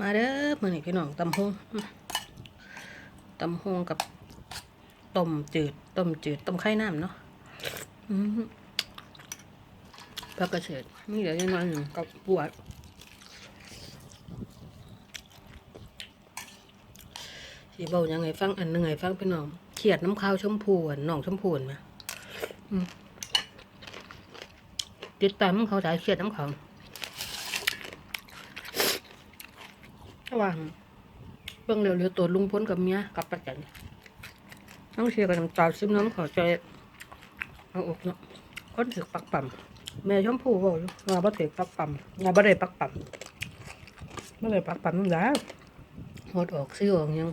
มาเด้อมือนี้พี่น้องตำฮงตำฮงกับต้มจืดต้มจืดต้มไข่น้ำเนาะอืมผักกระเฉดนี่เดี๋ยวจะนอนหนึ่งกับปวดสีเบายังไงฟังอันหนึงไงฟังพี่น้องเขียดน้ำข้าวชมพูนน้องชมพูนมาอืมติดตามเขาสายเขียดน้ำเขา ระหว่างเบิ่งเร็วๆตัวลุงพ้นกับเมียกับประจันน้องเชียร์กับน้ำตาซึมน้ำขอใจเอาอกเนาะคนถือปักปั่มแม่ชมพู่บอกอยู่ว่าบ่ถือปักปั่มงาบ่ได้ปักปั่มบ่ได้ปักปั่มนั่นแหละหดออกซิออกยัง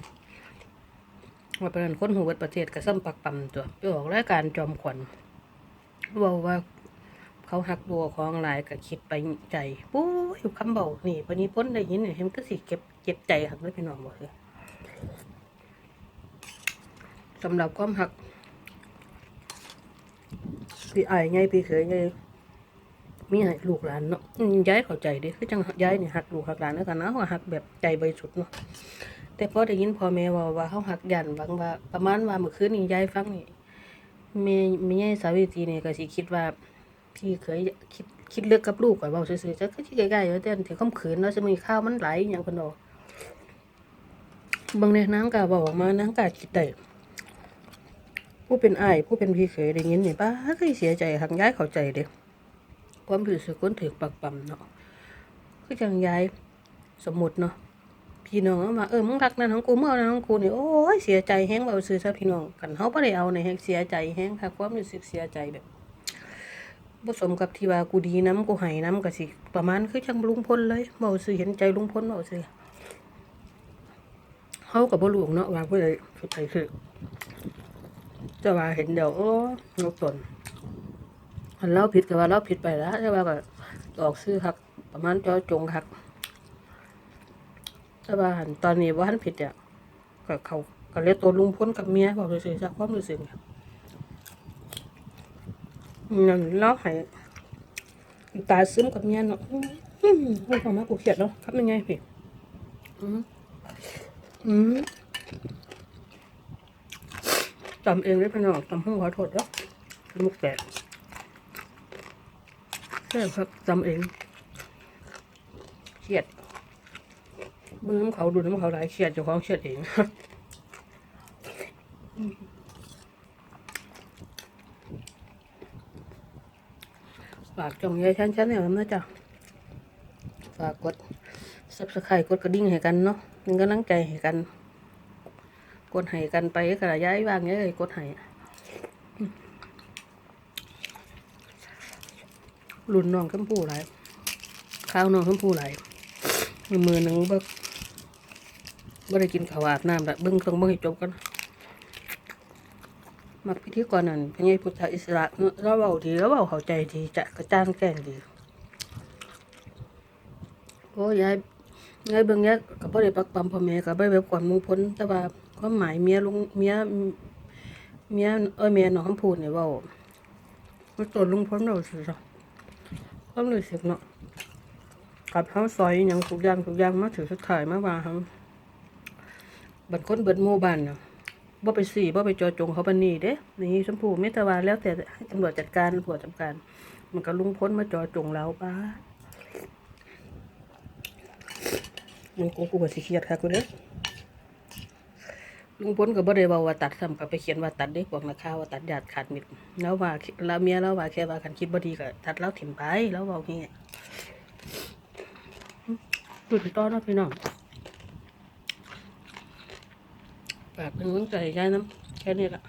ว่าเป็นคนหูเบิดประเทศกับซ้ำปักปั่มตัวไปออกรายการจอมขวัญบอกว่า เขาหักบัวของหลายก็คิดไปใจปู้ยคำเบานี่พอนี้พ้นได้ยินเนี่ยเห็นก็สิเก็บเก็บใจหักเลยพี่น้องบอกเลยสำหรับความหักพี่ไอ้ไงพี่เคยไงมีให้ลูกหลานเนาะย้ายเข้าใจด้คือจังย้ายเนี่ยหักลูกหักหลานแล้วกันนะว่าหักแบบใจบริสุทธิ์เนาะแต่พอได้ยินพ่อแม่ว่าว่าเขาหักยันวังว่าประมาณว่าเมื่อคืนนี้ย้ายฟังนี่แม่แม่สาวิตรีเนี่ยก็สิคิดว่า พี่เคยคิดคิดเลือกกับลูกก่อนเบาซื่อๆจะก็ที่ใกล้ๆอยู่แต่ถือข้ามขืนเนาะจะมีข้าวมันไหลอย่างคนดอกบางในนางกาบอกมานางกาคิดได้ผู้เป็นไอ้ผู้เป็นพี่เคยได้ยินนี่ป้าเคยเสียใจหักย้ายเข้าใจเด้ความรู้สึกคนถือปักปั๊มเนาะคือจังย้ายสมมุติเนาะพี่น้องเอามาเออมึงรักนั่นของกูเมื่อเอานั่นของกูนี่โอ้ยเสียใจแฮงเบาซื่อซะพี่น้องกันเฮาบ่ได้เอาในแฮงเสียใจแฮงค่ะความรู้สึกเสียใจแบบ ผสมกับที่ว่ากูดีน้ำกูใหายน้ำก็สิ ประมาณคือจังลุงพลเลยเบาสื่อเห็นใจลุงพลเบาสื่อเขากับบ่รู้เนาะว่าผู้ใดสุดท้ายคือจะว่าเห็นเดี๋ยวโอ้นกตนอันเราผิดก็ว่าเราผิดไปแล้วแต่ว่าก็ออกซื้อหัก ประมาณจอจงหักแต่ว่าหันตอนนี้ว่าหันผิดเนี่ยก็เขาก็เรียกตัวลุงพลกับเมียบอกสื่อๆจากความรู้สึกเนี่ย นั่นเนาะให้ตาซึมกับเมียเนาะอืมไม่ทำมากูเขียดเนาะครับยังไงพี่อืมอืมจำเองเลยพี่น้องจำห้องขอโทษเนาะลูกแตกใช่ครับจำเองเครียดเบื้องน้ำเขาดูน้ำเขาหลายเครียดเจ้าของเครียดเอง ฝากจองยายชั้นชั้นเนี่ยนะจ๊ะฝากกด subscribe กดกระดิ่งให้กันเนาะเป็นกำลังใจให้กัน กดให้กันไปกระย้ายวางย้ายเลยกดให้รุ่นน้องขึ้นผู้หลายข้าวน้องขึ้นผู้หลายมือหนึ่งเบิกบ่ได้กินข้าวอาบน้ำละเบิ้งเครื่องเบิ้งให้จบกัน มักพิธีกรนั่นเป็นไงพุทธอิสระเนอะเราเบาดีเราเบาเข้าใจดีจะกระจ้างแกล้งดีโอ้ยายยายเบิ่งยายก็บ่ได้ปักปั๊มพ่อแม่ก็บ่ได้แบบความมงพ้นแต่ว่าความหมายเมียลุงเมียเมียเอ้ยเมียน้องพูดเนี่ยว้ามันตัวลุงพ้นเราสิจ้ะความรู้สึกเนาะกับเฮาซอยหยังทุกอย่างทุกอย่างมาถึงสุดท้ายมาว่าเฮาบัดคนเบิดหมู่บ้านเนาะ บ่ไปสี่บ่ไปจอจงเขาปานนี่เด้นี่ชมพูเมตวาแล้วแต่ให้ตำรวจจัดการตำรวจจัดการ มันก็ลุงพ้นมาจอจงเราป้ามันกูกูก็สิเครียดค่ะกูเด้อลุงพ้นก็บ่ได้เว้าว่าตัดซ้ำก็ไปเขียนว่าตัดเด้พวกนักข่าว่าตัดญาติขาดมิตรแล้วว่าแล้วเมียแล้วว่าแค่ว่าคันคิดบ่ดีก็ตัดแล้วถิ่มไปแล้วเว้าอย่างเงี้ยดูต่อนะพี่น้อง ฝากเป็นกำลังใจให้น้ำแค่นี้ละ